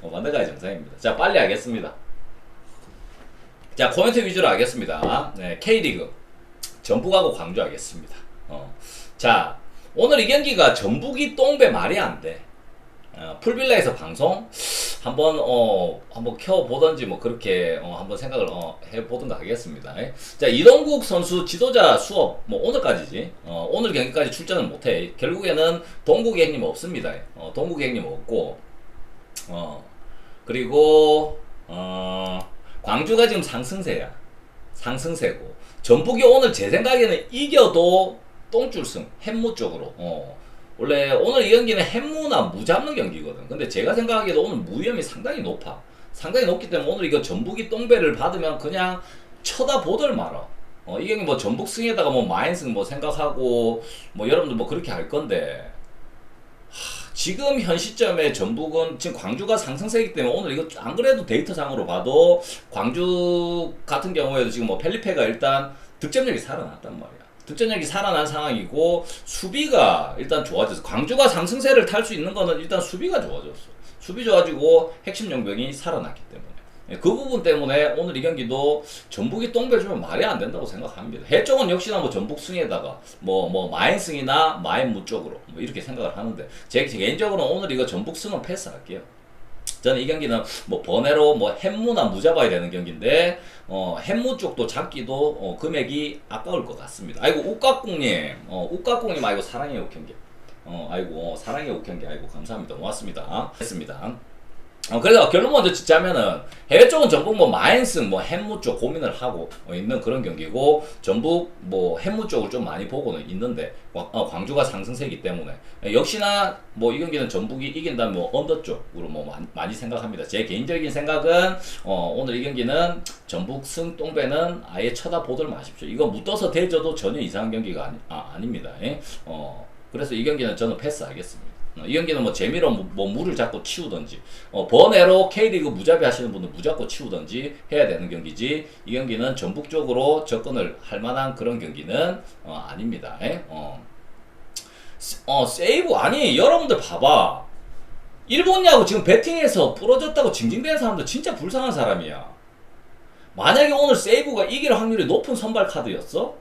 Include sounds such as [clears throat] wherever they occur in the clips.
어, 반대가 정상입니다. 자, 빨리 하겠습니다. 자, 코멘트 위주로 하겠습니다. 네, K리그. 전북하고 광주 하겠습니다. 어. 자, 오늘 이 경기가 전북이 똥배 말이 안 돼. 어, 풀빌라에서 방송 한번 어 한번 켜 보던지 뭐 그렇게 어, 한번 생각을 어, 해 보든가 하겠습니다. 예. 자 이동국 선수 지도자 수업 뭐 오늘까지지 어, 오늘 경기까지 출전을 못해 결국에는 동국이 형님 없습니다. 어, 동국이 형님 없고 어 그리고 어 광주가 지금 상승세야 상승세고 전북이 오늘 제 생각에는 이겨도 똥줄승 햄무 쪽으로 어. 원래 오늘 이 경기는 햄무나 무 잡는 경기거든. 근데 제가 생각하기에도 오늘 무 위험이 상당히 높아. 상당히 높기 때문에 오늘 이거 전북이 똥배를 받으면 그냥 쳐다보들 말아. 어, 이 경기 뭐 전북 승에다가 뭐 마인승 뭐 생각하고 뭐 여러분들 뭐 그렇게 할 건데 하, 지금 현 시점에 전북은 지금 광주가 상승세이기 때문에 오늘 이거 안 그래도 데이터상으로 봐도 광주 같은 경우에도 지금 뭐 펠리페가 일단 득점력이 살아났단 말이야. 득점력이 살아난 상황이고 수비가 일단 좋아졌어. 광주가 상승세를 탈 수 있는 거는 일단 수비가 좋아졌어. 수비 좋아지고 핵심 용병이 살아났기 때문에. 예, 그 부분 때문에 오늘 이 경기도 전북이 똥배 주면 말이 안 된다고 생각합니다. 해쪽은 역시나 뭐 전북 승에다가 뭐 뭐 마인승이나 마인무 쪽으로 뭐 이렇게 생각을 하는데 제 개인적으로는 오늘 이거 전북 승은 패스할게요. 저는 이 경기는 뭐 번외로 뭐 햄무나 무 잡아야 되는 경기인데 어 햄무 쪽도 잡기도 어, 금액이 아까울 것 같습니다. 아이고 우깍국님, 어 우깍국님 아이고 사랑의 옥경기, 어 아이고 어, 사랑의 옥경기 아이고 감사합니다. 고맙습니다. 했습니다. 어, 그래서 결론 먼저 짓자면은 해외 쪽은 전북 뭐 마인승 뭐 햄무 쪽 고민을 하고 어, 있는 그런 경기고 전북 뭐 햄무 쪽을 좀 많이 보고는 있는데 광, 어, 광주가 상승세이기 때문에 예, 역시나 뭐 이 경기는 전북이 이긴다면 뭐 언더 쪽으로 뭐 많이, 생각합니다. 제 개인적인 생각은 어, 오늘 이 경기는 전북 승 똥배는 아예 쳐다보들 마십시오. 이거 묻어서 대져도 전혀 이상한 경기가 아니, 아, 아닙니다. 예? 어, 그래서 이 경기는 저는 패스하겠습니다. 어, 이 경기는 뭐 재미로 뭐, 뭐 물을 잡고 치우던지 어, 번외로 K리그 무자비 하시는 분들 무 잡고 치우던지 해야 되는 경기지 이 경기는 전북적으로 접근을 할 만한 그런 경기는 어, 아닙니다. 예? 어. 세- 어 세이브 아니 여러분들 봐봐 일본 야구 지금 배팅에서 부러졌다고 징징대는 사람들 진짜 불쌍한 사람이야. 만약에 오늘 세이브가 이길 확률이 높은 선발 카드였어?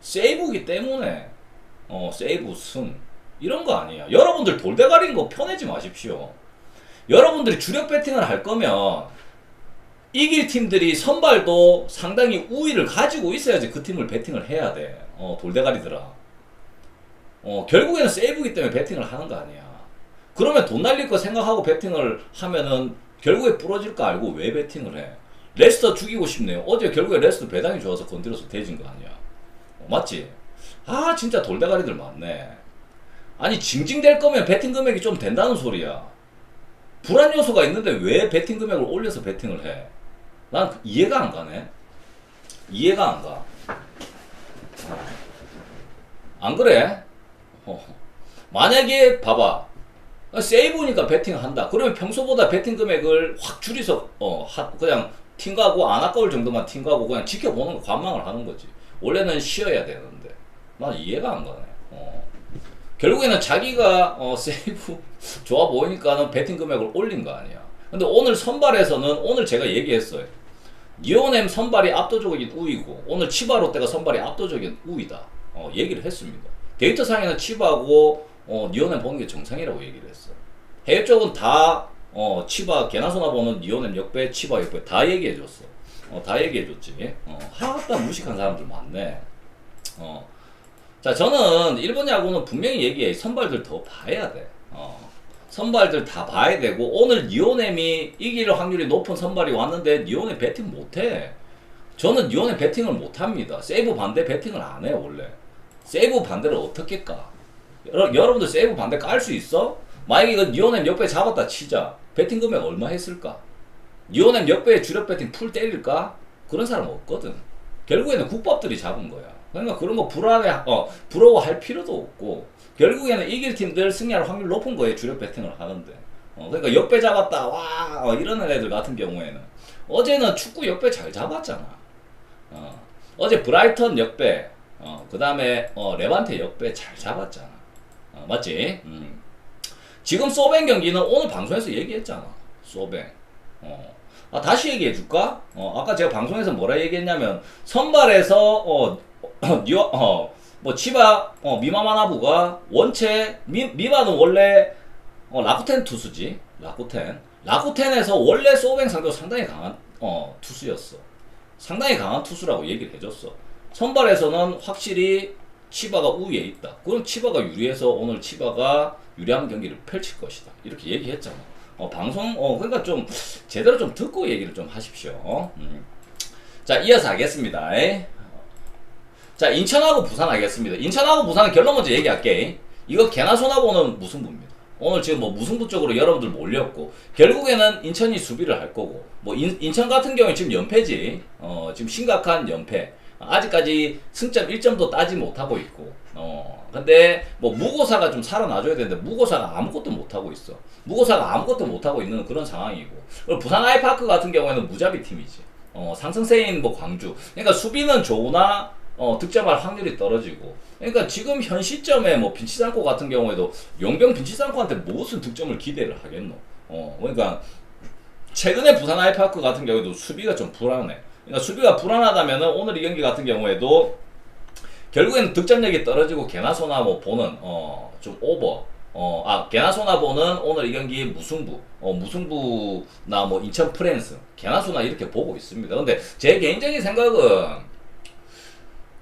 세이브기 때문에 어 세이브 승 이런 거 아니야. 여러분들 돌대가리인 거 펴내지 마십시오. 여러분들이 주력 배팅을 할 거면 이길 팀들이 선발도 상당히 우위를 가지고 있어야지 그 팀을 배팅을 해야 돼. 어 돌대가리들아. 어 결국에는 세이브기 때문에 배팅을 하는 거 아니야. 그러면 돈 날릴 거 생각하고 배팅을 하면은 결국에 부러질 거 알고 왜 배팅을 해? 레스터 죽이고 싶네요. 어제 결국에 레스터 배당이 좋아서 건드려서 대진 거 아니야. 어, 맞지? 아 진짜 돌대가리들 많네. 아니 징징댈 거면 베팅 금액이 좀 된다는 소리야. 불안 요소가 있는데 왜 베팅 금액을 올려서 베팅을 해? 난 그- 이해가 안 가네. 이해가 안 가. 어. 안 그래? 어. 만약에 봐봐. 어, 세이브니까 베팅을 한다. 그러면 평소보다 베팅 금액을 확 줄여서 어 하- 그냥 팀가고 안 아까울 정도만 팀가고 그냥 지켜보는 거 관망을 하는 거지. 원래는 쉬어야 되는데 난 이해가 안 가네. 어. 결국에는 자기가 어, 세이브 [laughs] 좋아 보이니까는 베팅 금액을 올린 거 아니야. 근데 오늘 선발에서는 오늘 제가 얘기했어요. 니오넴 선발이 압도적인 우위고 오늘 치바 롯데가 선발이 압도적인 우위다. 어, 얘기를 했습니다. 데이터 상에는 치바고 어, 니오넴 보는 게 정상이라고 얘기를 했어. 해외 쪽은 다 어, 치바 개나 소나 보는 니오넴 역배, 치바 역배 다 얘기해 줬어. 어, 다 얘기해 줬지. 어, 하다 무식한 사람들 많네. 어. 자, 저는 일본 야구는 분명히 얘기해. 선발들 더 봐야 돼. 어. 선발들 다 봐야 되고 오늘 니오넴이 이길 확률이 높은 선발이 왔는데 니오넴 배팅 못 해. 저는 니오넴 배팅을 못 합니다. 세이브 반대 배팅을 안 해, 원래. 세이브 반대를 어떻게 까? 여러, 여러분들 세이브 반대 깔 수 있어? 만약에 이거 니오넴 역배 잡았다 치자. 배팅 금액 얼마 했을까? 니오넴 역배에 주력 배팅 풀 때릴까? 그런 사람 없거든. 결국에는 국밥들이 잡은 거야. 그러니까 그런 거 불안해, 어, 부러워할 필요도 없고, 결국에는 이길 팀들 승리할 확률 높은 거에 주력 배팅을 하는데. 어, 그러니까 역배 잡았다, 와, 어, 이러는 애들 같은 경우에는. 어제는 축구 역배 잘 잡았잖아. 어, 어제 브라이턴 역배, 어, 그 다음에, 어, 레반테 역배 잘 잡았잖아. 어, 맞지? 음. 지금 소뱅 경기는 오늘 방송에서 얘기했잖아. 소뱅. 어. 아, 다시 얘기해 줄까? 어, 아까 제가 방송에서 뭐라 얘기했냐면 선발에서 어, [clears throat] 뉴, 어, 뭐 치바 어, 미마마나부가 원체 미, 미마는 원래 어, 라쿠텐 투수지. 라쿠텐. 라쿠텐에서 원래 소뱅 상대로 상당히 강한 어, 투수였어. 상당히 강한 투수라고 얘기를 해줬어. 선발에서는 확실히 치바가 우위에 있다. 그럼 치바가 유리해서 오늘 치바가 유리한 경기를 펼칠 것이다. 이렇게 얘기했잖아. 어, 방송, 어, 그러니까 좀 제대로 좀 듣고 얘기를 좀 하십시오. 음. 자, 이어서 하겠습니다. 자, 인천하고 부산 하겠습니다. 인천하고 부산은 결론 먼저 얘기할게. 이거 개나 소나보는 무승부입니다. 오늘 지금 뭐 무승부 쪽으로 여러분들 몰렸고 결국에는 인천이 수비를 할 거고 뭐 인, 인천 같은 경우에 지금 연패지 어 지금 심각한 연패 아직까지 승점 1점도 따지 못하고 있고 어 근데 뭐 무고사가 좀 살아나줘야 되는데 무고사가 아무것도 못하고 있어 무고사가 아무것도 못하고 있는 그런 상황이고 그리고 부산 아이파크 같은 경우에는 무자비 팀이지 어 상승세인 뭐 광주 그러니까 수비는 좋으나 어, 득점할 확률이 떨어지고. 그러니까 지금 현 시점에 뭐 빈치상코 같은 경우에도 용병 빈치상코한테 무슨 득점을 기대를 하겠노. 어, 그러니까 최근에 부산 아이파크 같은 경우에도 수비가 좀 불안해. 그러니까 수비가 불안하다면은 오늘 이 경기 같은 경우에도 결국에는 득점력이 떨어지고 개나소나 뭐 보는 어, 좀 오버. 어, 아, 개나소나 보는 오늘 이 경기 무승부, 어, 무승부나 뭐 인천 프랜스, 개나소나 이렇게 보고 있습니다. 근데 제 개인적인 생각은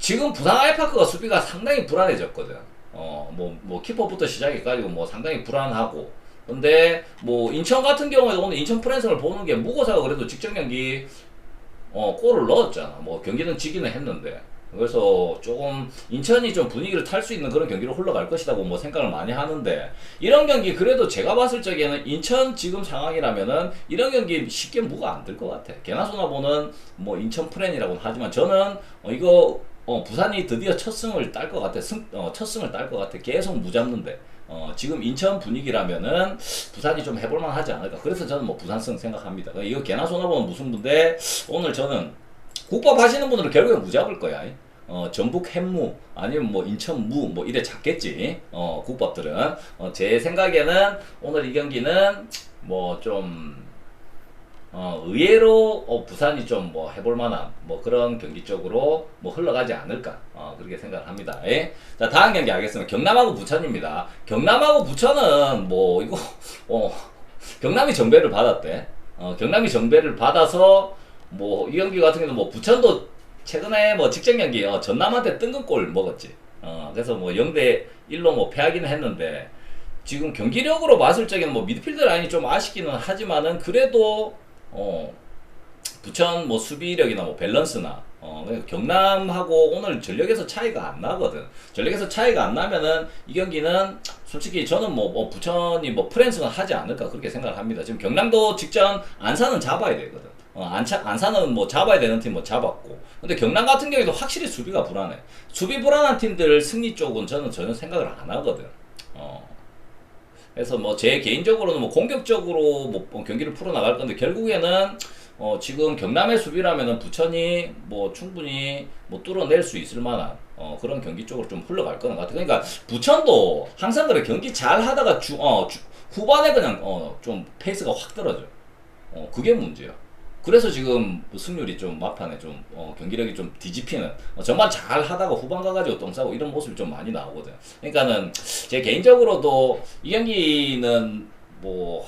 지금 부산 아이파크가 수비가 상당히 불안해졌거든. 어, 뭐, 뭐, 키퍼부터 시작해가지고 뭐 상당히 불안하고. 근데 뭐 인천 같은 경우에도 오늘 인천 프랜스를 보는 게 무고사가 그래도 직전 경기 어, 골을 넣었잖아. 뭐 경기는 지기는 했는데. 그래서 조금 인천이 좀 분위기를 탈 수 있는 그런 경기로 흘러갈 것이라고 뭐 생각을 많이 하는데 이런 경기 그래도 제가 봤을 적에는 인천 지금 상황이라면은 이런 경기 쉽게 무가 안될것 같아. 개나 소나 보는 뭐 인천 프랜이라고는 하지만 저는 어, 이거 어, 부산이 드디어 첫 승을 딸 것 같아. 승, 어, 첫 승을 딸 것 같아. 계속 무잡는데. 어, 지금 인천 분위기라면은 부산이 좀 해볼만 하지 않을까. 그래서 저는 뭐 부산승 생각합니다. 이거 개나 소나보는 분데 오늘 저는 국밥 하시는 분들은 결국에 무잡을 거야. 어, 전북 햄무 아니면 뭐 인천 무뭐 이래 잡겠지. 어, 국밥들은. 어, 제 생각에는 오늘 이 경기는 뭐좀 어, 의외로 어, 부산이 좀 뭐 해볼 만한 뭐 그런 경기 쪽으로 뭐 흘러가지 않을까 어, 그렇게 생각을 합니다. 예? 자 다음 경기 하겠습니다. 경남하고 부천입니다. 경남하고 부천은 뭐 이거 [laughs] 어, 경남이 정배를 받았대. 어, 경남이 정배를 받아서 뭐 이 경기 같은 경우는 뭐 부천도 최근에 뭐 직전 경기 어, 전남한테 뜬금골 먹었지. 어, 그래서 뭐 0대 1로 뭐 패하기는 했는데 지금 경기력으로 봤을 적에는 뭐 미드필드 라인이 좀 아쉽기는 하지만은 그래도 어, 부천 뭐 수비력이나 뭐 밸런스나 어, 경남하고 오늘 전력에서 차이가 안 나거든. 전력에서 차이가 안 나면은 이 경기는 솔직히 저는 뭐, 뭐 부천이 뭐 프랜스는 하지 않을까 그렇게 생각을 합니다. 지금 경남도 직전 안산은 잡아야 되거든. 어, 안차, 안산은 뭐 잡아야 되는 팀 뭐 잡았고. 근데 경남 같은 경우에도 확실히 수비가 불안해. 수비 불안한 팀들 승리 쪽은 저는 전혀 생각을 안 하거든. 어. 그래서 뭐 제 개인적으로는 뭐 공격적으로 뭐 경기를 풀어 나갈 건데 결국에는 어 지금 경남의 수비라면은 부천이 뭐 충분히 뭐 뚫어낼 수 있을 만한 어 그런 경기 쪽으로 좀 흘러갈 거는 같아. 그러니까 부천도 항상 그래 경기 잘 하다가 주, 어, 주, 후반에 그냥 어 좀 페이스가 확 떨어져. 어 그게 문제야. 그래서 지금 승률이 좀 막판에 좀 어, 경기력이 좀 뒤집히는 어, 정말 잘 하다가 후반 가가지고 똥 싸고 이런 모습이 좀 많이 나오거든. 그러니까는 제 개인적으로도 이 경기는 뭐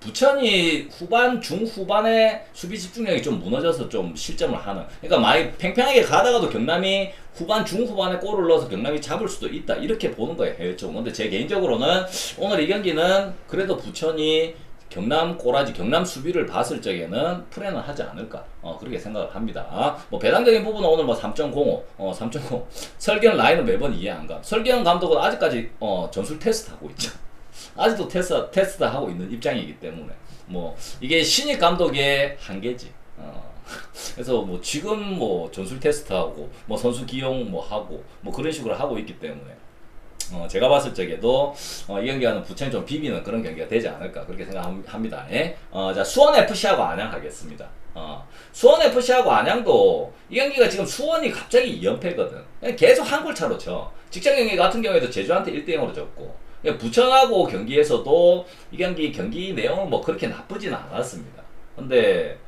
부천이 후반 중후반에 수비 집중력이 좀 무너져서 좀 실점을 하는. 그러니까 많이 팽팽하게 가다가도 경남이 후반 중후반에 골을 넣어서 경남이 잡을 수도 있다 이렇게 보는 거예요 해외 쪽. 근데 제 개인적으로는 오늘 이 경기는 그래도 부천이 경남 꼬라지 경남 수비를 봤을 적에는 프레는 하지 않을까 어, 그렇게 생각을 합니다. 뭐 배당적인 부분은 오늘 뭐 3.05, 어, 3.5 [laughs] 설경 라인은 매번 이해 안 가. 설경 감독은 아직까지 어, 전술 테스트 하고 있죠. [laughs] 아직도 테스트 테스트 하고 있는 입장이기 때문에 뭐 이게 신입 감독의 한계지. 어. [laughs] 그래서 뭐 지금 뭐 전술 테스트하고 뭐 선수 기용 뭐 하고 뭐 그런 식으로 하고 있기 때문에 어, 제가 봤을 적에도 어, 이 경기와는 부천이 좀 비비는 그런 경기가 되지 않을까 그렇게 생각합니다. 예? 어, 자 수원 FC하고 안양 하겠습니다. 어, 수원 FC하고 안양도 이 경기가 지금 수원이 갑자기 2연패거든. 계속 한 골 차로 쳐. 직장 경기 같은 경우에도 제주한테 1대 0으로 졌고. 그러니까 부천하고 경기에서도 이 경기 경기 내용은 뭐 그렇게 나쁘지는 않았습니다. 근데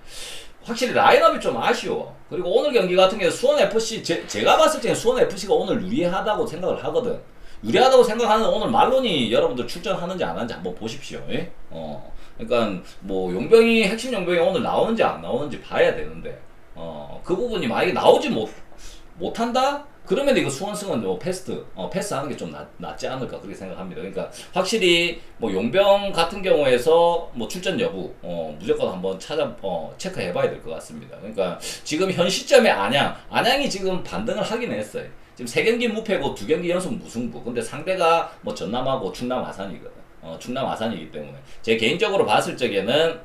확실히 라인업이 좀 아쉬워. 그리고 오늘 경기 같은 경우 수원 FC 제, 제가 봤을 때는 수원 FC가 오늘 유리하다고 생각을 하거든. 유리하다고 생각하는 오늘 말론이 여러분들 출전하는지 안 하는지 한번 보십시오. 예? 어. 그러니까 뭐 용병이 핵심 용병이 오늘 나오는지 안 나오는지 봐야 되는데 어, 그 부분이 만약에 나오지 못 못한다? 그러면 이거 수원승은 뭐 패스트, 어, 패스하는 게 좀 낫지 않을까 그렇게 생각합니다. 그러니까 확실히 뭐 용병 같은 경우에서 뭐 출전 여부 어, 무조건 한번 찾아 어, 체크해봐야 될 것 같습니다. 그러니까 지금 현 시점에 안양, 안양이 지금 반등을 하긴 했어요. 지금 세 경기 무패고 두 경기 연속 무승부. 근데 상대가 뭐 전남하고 충남 아산이거든. 어, 충남 아산이기 때문에 제 개인적으로 봤을 적에는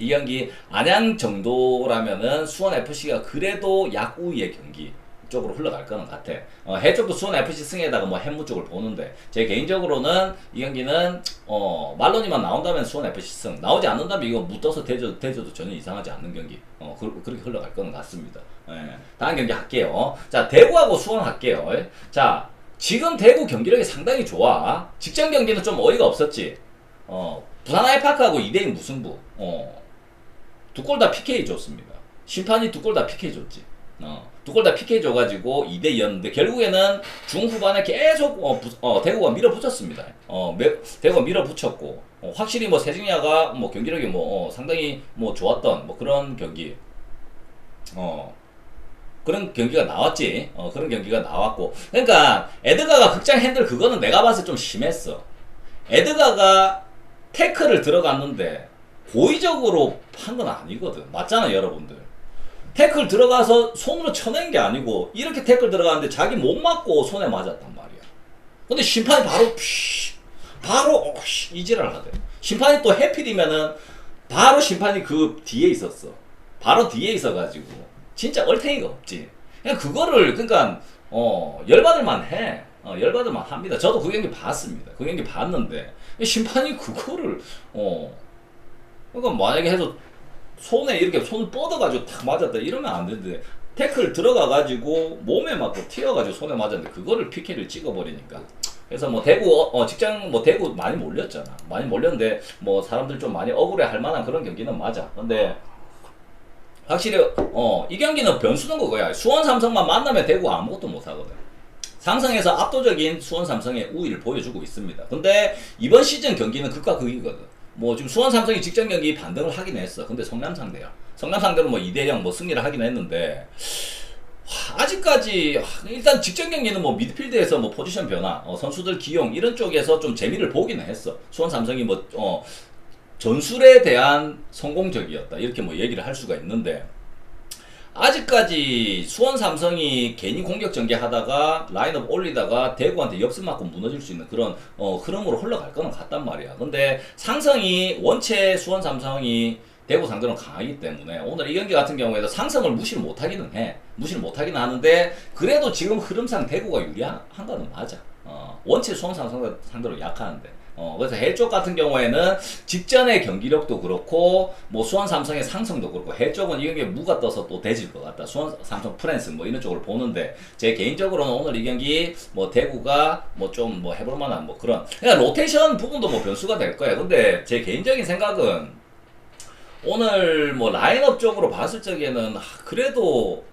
이 경기 안양 정도라면은 수원 FC가 그래도 약우의 경기 쪽으로 흘러갈 거는 같아. 어, 해 쪽도 수원 FC 승에다가 뭐 해무 쪽을 보는데 제 개인적으로는 이 경기는 어, 말론이만 나온다면 수원 FC 승 나오지 않는다면 이거 묻어서 대줘도 대줘도 전혀 이상하지 않는 경기. 어, 그, 렇게 흘러갈 거는 같습니다. 예. 다음 경기 할게요. 자 대구하고 수원 할게요. 자 지금 대구 경기력이 상당히 좋아. 직전 경기는 좀 어이가 없었지. 어, 부산 아이파크하고 2대2 무승부. 어, 두 골 다 PK 줬습니다. 심판이 두 골 다 PK 줬지. 어, 두 골 다 PK 줘가지고 2대 2였는데 결국에는 중후반에 계속 어, 부, 어, 대구가 밀어붙였습니다. 어, 매, 대구가 밀어붙였고 어, 확실히 뭐 세징야가 뭐 경기력이 뭐 어, 상당히 뭐 좋았던 뭐 그런 경기. 어, 그런 경기가 나왔지. 어, 그런 경기가 나왔고. 그러니까 에드가가 극장 핸들 그거는 내가 봤을 때 좀 심했어. 에드가가 태클을 들어갔는데 고의적으로 한 건 아니거든. 맞잖아, 여러분들. 태클 들어가서 손으로 쳐낸 게 아니고 이렇게 태클 들어가는데 자기 못 맞고 손에 맞았단 말이야. 근데 심판이 바로 피 바로 어, 이지랄 하대. 심판이 또 해필이면은 바로 심판이 그 뒤에 있었어. 바로 뒤에 있어가지고 진짜 얼탱이가 없지. 그냥 그거를 그러니까 어 열받을만 해. 어, 열받을만 합니다. 저도 그 경기 봤습니다. 그 경기 봤는데 심판이 그거를 어 그러니까 만약에 해서 손에 이렇게 손을 뻗어가지고 탁 맞았다 이러면 안 되는데 태클 들어가가지고 몸에 맞고 튀어가지고 손에 맞았는데 그거를 PK를 찍어버리니까. 그래서 뭐 대구 어, 어, 직장 뭐 대구 많이 몰렸잖아. 많이 몰렸는데 뭐 사람들 좀 많이 억울해 할 만한 그런 경기는 맞아. 근데 확실히 어 이 경기는 변수는 그거야. 수원 삼성만 만나면 대구 아무것도 못 하거든. 상성에서 압도적인 수원 삼성의 우위를 보여주고 있습니다. 근데 이번 시즌 경기는 극과 극이거든 뭐 지금 수원 삼성이 직전 경기 반등을 하긴 했어. 근데 성남 상대야. 성남 상대로 뭐 2대 0 뭐 승리를 하긴 했는데 와, 아직까지 일단 직전 경기는 뭐 미드필드에서 뭐 포지션 변화, 어, 선수들 기용 이런 쪽에서 좀 재미를 보기는 했어. 수원 삼성이 뭐 어, 전술에 대한 성공적이었다 이렇게 뭐 얘기를 할 수가 있는데 아직까지 수원 삼성이 괜히 공격 전개하다가 라인업 올리다가 대구한테 역습 맞고 무너질 수 있는 그런 어, 흐름으로 흘러갈 거는 같단 말이야. 근데 상성이 원체 수원 삼성이 대구 상대로 강하기 때문에 오늘 이 경기 같은 경우에도 상성을 무시를 못하기는 해. 무시를 못하기는 하는데 그래도 지금 흐름상 대구가 유리한 거는 맞아. 어, 원체 수원 삼성 상대로 약하는데. 어, 그래서 해쪽 같은 경우에는 직전의 경기력도 그렇고, 뭐 수원 삼성의 상승도 그렇고, 해쪽은 이게 무가 떠서 또 대질 것 같다. 수원 삼성 프랜스 뭐 이런 쪽으로 보는데, 제 개인적으로는 오늘 이 경기 뭐 대구가 뭐 좀뭐 해볼 만한 뭐 그런, 그냥 로테이션 부분도 뭐 변수가 될 거예요. 근데 제 개인적인 생각은 오늘 뭐 라인업 쪽으로 봤을 적에는 아, 그래도,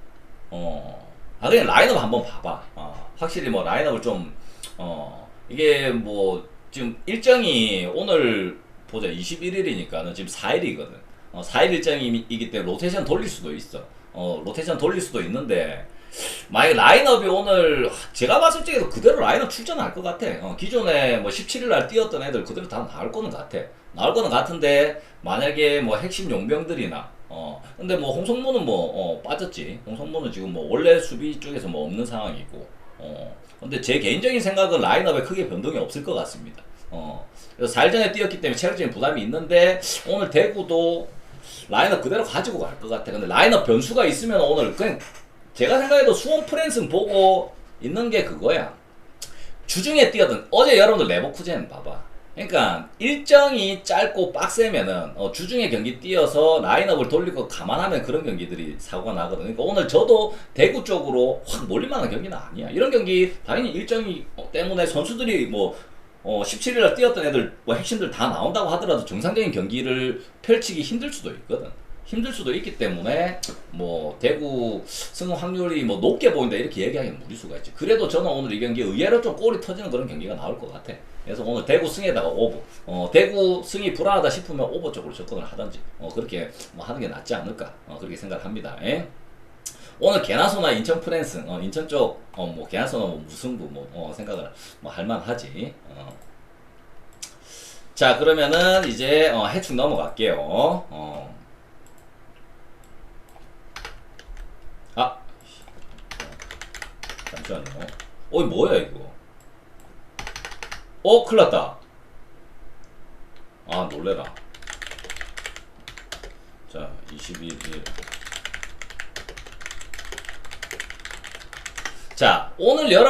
어, 아, 그냥 라인업 한번 봐봐. 어, 확실히 뭐 라인업을 좀, 어, 이게 뭐, 지금 일정이 오늘 보자 21일이니까는 지금 4일이거든. 어, 4일 일정이기 때문에 로테이션 돌릴 수도 있어. 어, 로테이션 돌릴 수도 있는데 만약 라인업이 오늘 제가 봤을 때도 그대로 라인업 출전할 것 같아. 어, 기존에 뭐 17일 날 뛰었던 애들 그대로 다 나올 거는 같아. 나올 거는 같은데 만약에 뭐 핵심 용병들이나 어 근데 뭐 홍성모는 뭐 어, 빠졌지. 홍성모는 지금 뭐 원래 수비 쪽에서 뭐 없는 상황이고 어 근데 제 개인적인 생각은 라인업에 크게 변동이 없을 것 같습니다. 어, 그래서 4일 전에 뛰었기 때문에 체력적인 부담이 있는데 오늘 대구도 라인업 그대로 가지고 갈 것 같아. 근데 라인업 변수가 있으면 오늘 그냥 제가 생각해도 수원 프랜스 보고 있는 게 그거야. 주중에 뛰었던 어제 여러분들 레버쿠젠 봐봐. 그러니까 일정이 짧고 빡세면은 어, 주중에 경기 뛰어서 라인업을 돌리고 감안하면 그런 경기들이 사고가 나거든. 그러니까 오늘 저도 대구 쪽으로 확 몰릴만한 경기는 아니야. 이런 경기 당연히 일정이 때문에 선수들이 뭐 어, 17일날 뛰었던 애들 뭐 핵심들 다 나온다고 하더라도 정상적인 경기를 펼치기 힘들 수도 있거든. 힘들 수도 있기 때문에 뭐 대구 승 확률이 뭐 높게 보인다 이렇게 얘기하기는 무리수가 있지. 그래도 저는 오늘 이 경기 의외로 좀 골이 터지는 그런 경기가 나올 것 같아. 그래서 오늘 대구 승에다가 오버. 어, 대구 승이 불안하다 싶으면 오버 쪽으로 접근을 하든지 어, 그렇게 뭐 하는 게 낫지 않을까 어, 그렇게 생각합니다. 예? 오늘 개나소나 인천 프랜스, 어, 인천 쪽, 어, 뭐, 개나소나 뭐 무승부, 뭐, 어, 생각을, 뭐, 할만하지. 어. 자, 그러면은, 이제, 어, 해축 넘어갈게요. 어. 아. 잠시만요. 어이, 뭐야, 이거. 어, 큰일 났다. 아, 놀래라. 자, 21일. 자, 오늘 여러